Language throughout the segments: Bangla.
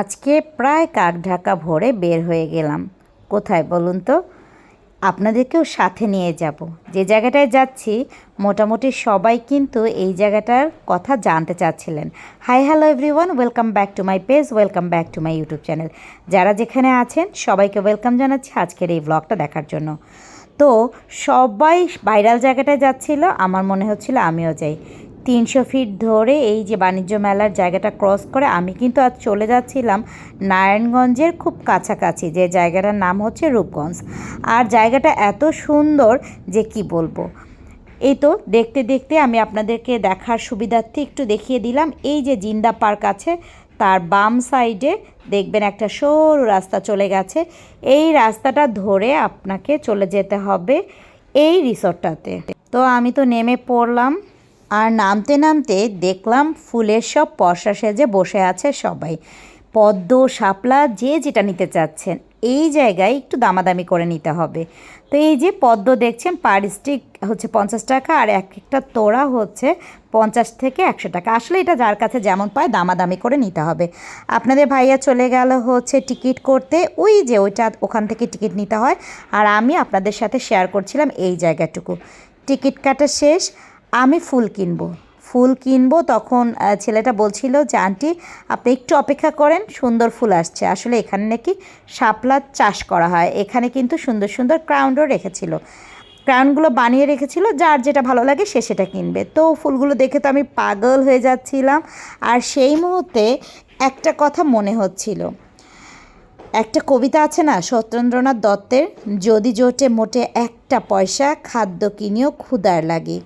আজকে প্রায় কাক ঢাকা ভরে বের হয়ে গেলাম। কোথায় বলুন তো? আপনাদেরকেও সাথে নিয়ে যাব। যে জায়গাটায় যাচ্ছি, মোটামুটি সবাই কিন্তু এই জায়গাটার কথা জানতে চাচ্ছিলেন। Hi, hello everyone, welcome back to my page, welcome back to my YouTube channel. যারা যেখানে আছেন, সবাইকে ওয়েলকাম জানাচ্ছি আজকের এই ব্লগটা দেখার জন্য। তো সবাই ভাইরাল জায়গাটায় যাচ্ছিল, আমার মনে হচ্ছিল আমিও যাই। তিনশো ফিট ধরে এই যে বাণিজ্য মেলার জায়গাটা ক্রস করে, আমি কিন্তু আজ চলে যাচ্ছিলাম নারায়ণগঞ্জের খুব কাছাকাছি, যে জায়গাটার নাম হচ্ছে রূপগঞ্জ। আর জায়গাটা এত সুন্দর যে কি বলব? এই তো দেখতে দেখতে আমি আপনাদেরকে দেখার সুবিধার্থে একটু দেখিয়ে দিলাম। এই যে জিন্দা পার্ক আছে, তার বাম সাইডে দেখবেন একটা সরু রাস্তা চলে গেছে। এই রাস্তাটা ধরে আপনাকে চলে যেতে হবে এই রিসর্টটাতে। তো আমি তো নেমে পড়লাম। আর নামতে নামতে দেখলাম ফুলের সব পশা সেজে বসে আছে সবাই। পদ্ম, শাপলা, যে যেটা নিতে চাচ্ছেন, এই জায়গায় একটু দামাদামি করে নিতে হবে। তো এই যে পদ্ম দেখছেন, পার স্টিক হচ্ছে পঞ্চাশ টাকা আর এক একটা তোড়া হচ্ছে পঞ্চাশ থেকে একশো টাকা। আসলে এটা যার কাছে যেমন পায় দামাদামি করে নিতে হবে। আপনাদের ভাইয়া চলে গেল হচ্ছে টিকিট করতে। ওই যে ওইটা ওখান থেকে টিকিট নিতে হয়। আর আমি আপনাদের সাথে শেয়ার করছিলাম এই জায়গাটুকু। টিকিট কাটা শেষ। আমি ফুল কিনবো। ফুল কিনবো তখন ছেলেটা বলছিল যে, আন্টি, আপনি একটু অপেক্ষা করেন, সুন্দর ফুল আসছে। আসলে এখানে নাকি শাপলার চাষ করা হয়। এখানে কিন্তু সুন্দর সুন্দর ক্রাউন্ডও রেখেছিল। ক্রাউনগুলো বানিয়ে রেখেছিল, যার যেটা ভালো লাগে সে সেটা কিনবে। তো ফুলগুলো দেখে তো আমি পাগল হয়ে যাচ্ছিলাম। আর সেই মুহূর্তে একটা কথা মনে হচ্ছিল। একটা কবিতা আছে না, সত্যেন্দ্রনাথ দত্তের, যদি জোটে মোটে একটা পয়সা, খাদ্য কিনিও ক্ষুদার লাগে।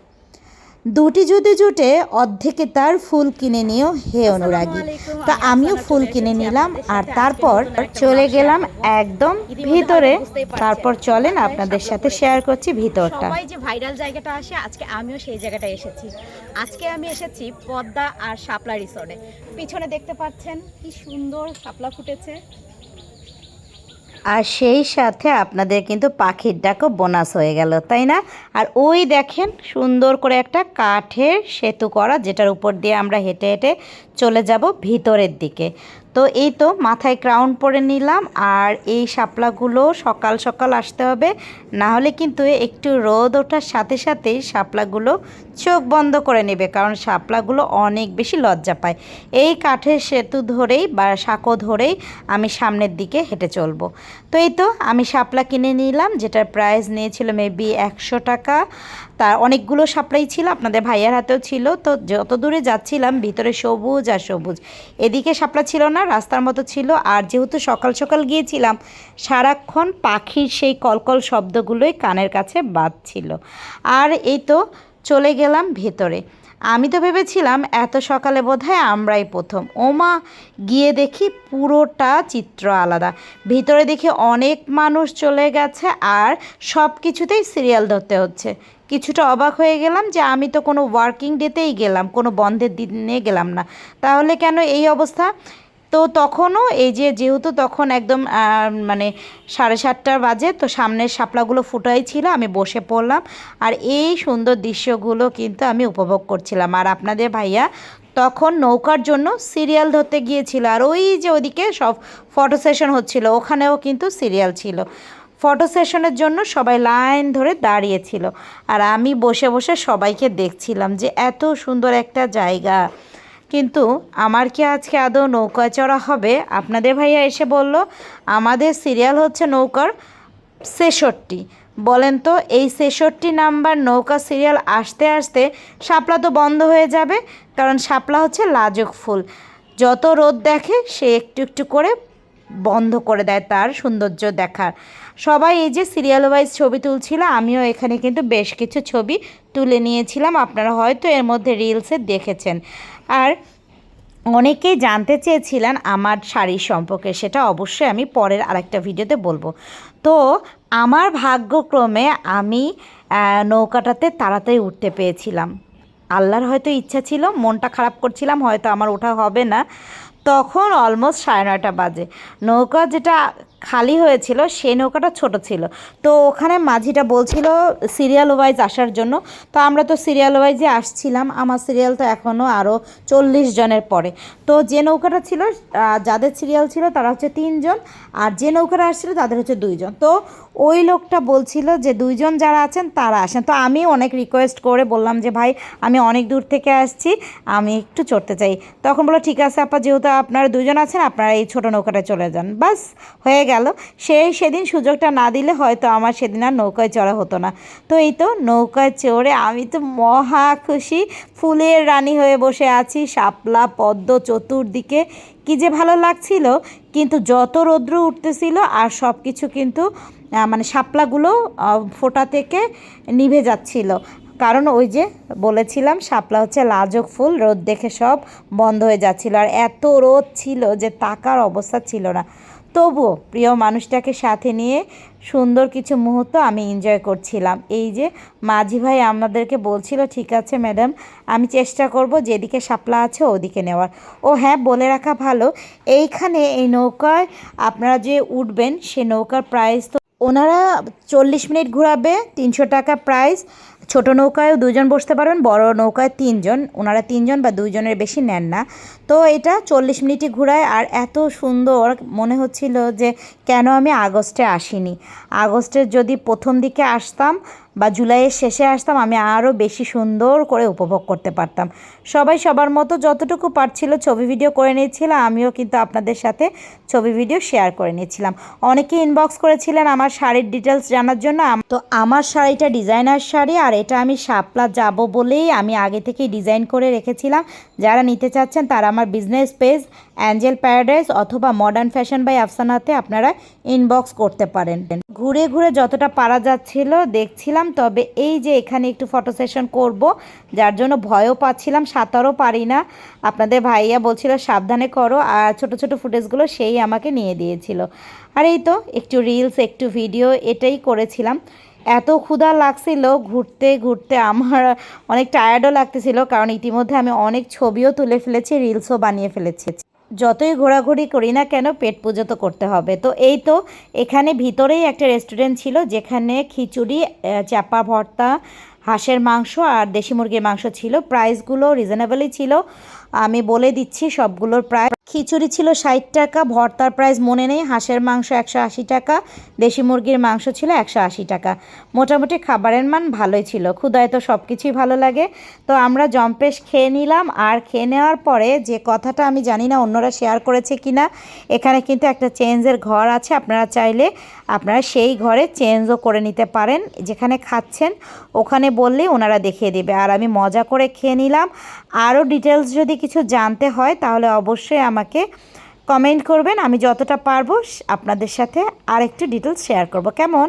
দুটি যদি জুটে অর্ধেকে তার ফুল কিনে নিও হে অনুরাগী। তো আমিও ফুল কিনে নিলাম আর তারপর চলে গেলাম একদম ভিতরে। তারপর চলেন আপনাদের সাথে শেয়ার করছি ভিতরটা। সবাই যে ভাইরাল জায়গাটা আসে আজকে আমিও সেই জায়গাটায় এসেছি। আজকে আমি এসেছি পদ্মা আর শাপলা রিসোর্টে পিছনে দেখতে পাচ্ছেন কি সুন্দর শাপলা ফুটেছে। আর সেই সাথে আপনাদের কিন্তু পাখির ডাকও বোনাস হয়ে গেল, তাই না? আর ওই দেখেন সুন্দর করে একটা কাঠের সেতু করা, যেটার উপর দিয়ে আমরা হেঁটে হেঁটে চলে যাব ভিতরের দিকে। তো এই তো মাথায় ক্রাউন পরে নিলাম আর এই শাপলাগুলো সকাল সকাল আসতে হবে। না হলে কিন্তু একটু রোদ ওঠার সাথে সাথেই শাপলাগুলো চোখ বন্ধ করে নেবে কারণ শাপলাগুলো অনেক বেশি লজ্জা পায়। এই কাঠের সেতু ধরেই বা সাঁকো ধরেই আমি সামনের দিকে হেঁটে চলবো। তো এই তো আমি শাপলা কিনে নিলাম, যেটার প্রাইস নিয়েছিল মেবি একশো টাকা। তার অনেকগুলো শাপলাই ছিল, আপনাদের ভাইয়ার হাতেও ছিল। তো যত দূরে যাচ্ছিলাম, ভিতরে সবুজ আর সবুজ। এদিকে শাপলা ছিল না রাস্তার মতো ছিল। আর যেহেতু সকাল সকাল গিয়েছিলাম, সারাক্ষণ পাখির সেই কলকল শব্দগুলোই কানের কাছে বাজছিল। আর এই তো চলে গেলাম ভেতরে। আমি তো ভেবেছিলাম, এত সকালে বোধহয় আমরাই প্রথম। ওমা, গিয়ে দেখি পুরোটা চিত্র আলাদা। ভিতরে দেখি অনেক মানুষ চলে গেছে আর সব কিছুতেই সিরিয়াল ধরতে হচ্ছে। কিছুটা অবাক হয়ে গেলাম যে আমি তো কোনো ওয়ার্কিং ডেতেই গেলাম, কোনো বন্ধের দিনে গেলাম না। তাহলে কেন এই অবস্থা? তো তখনও এই যে যেহেতু তখন একদম মানে সাড়ে সাতটার বাজে, তো সামনের শাপলাগুলো ফুটাই ছিল আমি বসে পড়লাম। আর এই সুন্দর দৃশ্যগুলো কিন্তু আমি উপভোগ করছিলাম। আর আপনাদের ভাইয়া তখন নৌকার জন্য সিরিয়াল ধরতে গিয়েছিল। আর ওই যে ওদিকে সব ফটো সেশন হচ্ছিল, ওখানেও কিন্তু সিরিয়াল ছিল। ফটো সেশনের জন্য সবাই লাইন ধরে দাঁড়িয়েছিল। আর আমি বসে বসে সবাইকে দেখছিলাম যে এত সুন্দর একটা জায়গা। কিন্তু আমার কি আজকে আদৌ নৌকায় চড়া হবে? আপনাদের ভাইয়া এসে বলল, আমাদের সিরিয়াল হচ্ছে নৌকার ছেষট্টি। বলেন তো, এই ছেষট্টি নাম্বার নৌকা সিরিয়াল আসতে আসতে শাপলা তো বন্ধ হয়ে যাবে, কারণ শাপলা হচ্ছে লাজক ফুল। যত রোদ দেখে সে একটু একটু করে বন্ধ করে দেয় তার সৌন্দর্য দেখার। সবাই এই যে সিরিয়াল ওয়াইজ ছবি তুলছিল, আমিও এখানে কিন্তু বেশ কিছু ছবি তুলে নিয়েছিলাম। আপনারা হয়তো এর মধ্যে রিলসে দেখেছেন। আর অনেকেই জানতে চেয়েছিলেন আমার শাড়ি সম্পর্কে, সেটা অবশ্যই আমি পরের আরেকটা ভিডিওতে বলব। তো আমার ভাগ্যক্রমে আমি নৌকাটাতে তাড়াতাড়ি উঠতে পেয়েছিলাম। আল্লাহর হয়তো ইচ্ছা ছিল, মনটা খারাপ করছিলাম, হয়তো আমার ওঠা হবে না। তখন অলমোস্ট সাড়ে নয়টা বাজে। নৌকা যেটা খালি হয়েছিল সেই নৌকাটা ছোট ছিল। তো ওখানে মাঝিটা বলছিল, সিরিয়াল ওয়াইজ আসার জন্য। তো আমরা তো সিরিয়াল ওয়াইজে আসছিলাম, আমার সিরিয়াল তো এখনও আরও চল্লিশ জনের পরে। তো যে নৌকাটা ছিল যাদের সিরিয়াল ছিল তারা হচ্ছে তিনজন, আর যে নৌকাটা আসছিল তাদের হচ্ছে দুইজন। তো ওই লোকটা বলছিল যে দুইজন যারা আছেন তারা আসেন। তো আমি অনেক রিকোয়েস্ট করে বললাম যে, ভাই, আমি অনেক দূর থেকে আসছি, আমি একটু চড়তে চাই। তখন বলল, ঠিক আছে আপা, যেহেতু আপনারা দুজন আছেন, আপনারা এই ছোটো নৌকাটায় চলে যান। বাস, হয়ে গেল। সেই সেদিন সুযোগটা না দিলে হয়তো আমার সেদিন আর নৌকায় চড়া হতো না। তো এই তো নৌকায় চড়ে আমি তো মহা খুশি। ফুলের রানী হয়ে বসে আছি, শাপলা পদ্ম চতুর্দিকে। কি যে ভালো লাগছিল, কিন্তু যত রৌদ্র উঠতেছিল আর সব কিছু কিন্তু মানে শাপলাগুলো ফোঁটা থেকে নিভে যাচ্ছিল। কারণ ওই যে বলেছিলাম, শাপলা হচ্ছে লাজক ফুল, রোদ দেখে সব বন্ধ হয়ে যাচ্ছিল। আর এত রোদ ছিল যে তাকার অবস্থা ছিল না। তবুও প্রিয় মানুষটাকে সাথে নিয়ে সুন্দর কিছু মুহূর্ত আমি এনজয় করছিলাম। এই যে মাঝি ভাই আমাদেরকে বলছিল, ঠিক আছে ম্যাডাম আমি চেষ্টা করব যেদিকে সাপলা আছে ওদিকে নেওয়ার। ও হ্যাঁ বলে রাখা ভালো। এইখানে এই নৌকায় আপনারা যে উঠবেন, সে নৌকার প্রাইস তো ওনারা চল্লিশ মিনিট ঘোরাবে, তিনশো টাকা প্রাইস ছোট নৌকায়ও দুজন বসতে পারবেন বড় নৌকায় তিনজন। ওনারা তিনজন বা দুজনের বেশি নেন না। তো এটা চল্লিশ মিনিটই ঘোরায় আর এত সুন্দর মনে হচ্ছিল যে কেন আমি আগস্টে আসিনি। আগস্টের যদি প্রথম দিকে আসতাম বা জুলাইয়ের শেষে আসতাম, আমি আরও বেশি সুন্দর করে উপভোগ করতে পারতাম। সবাই সবার মতো যতটুকু পারছিল ছবি ভিডিও করে নিয়েছিলাম, আমিও কিন্তু আপনাদের সাথে ছবি ভিডিও শেয়ার করে নিয়েছিলাম। অনেকে ইনবক্স করেছিলেন আমার শাড়ির ডিটেলস জানার জন্য। তো আমার শাড়িটা ডিজাইনার শাড়ি আর এটা আমি শাপলা যাব বলেই আমি আগে থেকেই ডিজাইন করে রেখেছিলাম। যারা নিতে চাচ্ছেন তারা আমার বিজনেস পেজ অ্যাঞ্জেল প্যারাডাইস অথবা মডার্ন ফ্যাশন বাই আফসানাতে আপনারা ইনবক্স করতে পারেন। ঘুরে ঘুরে যতটা পারা যাচ্ছিল দেখছিলাম, তবে এই যে এখানে একটু ফটো সেশন করব, যার জন্য ভয়ও পাচ্ছিলাম, সাঁতারও পারি না। আপনাদের ভাইয়া বলছিল, সাবধানে করো। আর ছোট ছোট ফুটেজগুলো সেই আমাকে নিয়ে দিয়েছিল। আর এই তো, একটু রিলস একটু ভিডিও এটাই করেছিলাম। এত ক্ষুধা লাগছিল ঘুরতে ঘুরতে আমার অনেক টায়ার্ডও লাগতেছিল, কারণ ইতিমধ্যে আমি অনেক ছবিও তুলে ফেলেছি রিলসও বানিয়ে ফেলেছি। যতই ঘোরাঘুরি করি না কেন, পেট পুজো তো করতে হবে। তো এই তো এখানে ভিতরেই একটা রেস্টুরেন্ট ছিল, যেখানে খিচুড়ি চাপা ভর্তা, হাঁসের মাংস আর দেশি মুরগির মাংস ছিল। প্রাইসগুলো রিজনেবলই ছিল। আমি বলে দিচ্ছি সবগুলোর প্রায় খিচুড়ি ছিল ষাট টাকা, ভর্তার প্রাইস মনে নেই, হাঁসের মাংস একশো আশি টাকা, দেশি মুরগির মাংস ছিল একশো আশি টাকা। মোটামুটি খাবারের মান ভালোই ছিল ক্ষুদায় তো সব কিছুই ভালো লাগে। তো আমরা জম্পেশ খেয়ে নিলাম, আর খেয়ে নেওয়ার পরে যে কথাটা আমি জানি না অন্যরা শেয়ার করেছে কি না এখানে কিন্তু একটা চেঞ্জের ঘর আছে, আপনারা চাইলে আপনারা সেই ঘরে চেঞ্জও করে নিতে পারেন, যেখানে খাচ্ছেন, ওখানে বললেই ওনারা দেখিয়ে দেবে। আর আমি মজা করে খেয়ে নিলাম। আরও ডিটেলস যদি কিছু জানতে হয়, তাহলে অবশ্যই আমাকে কমেন্ট করবেন আমি যতটা পারব আপনাদের সাথে আর একটু ডিটেলস শেয়ার করব। কেমন?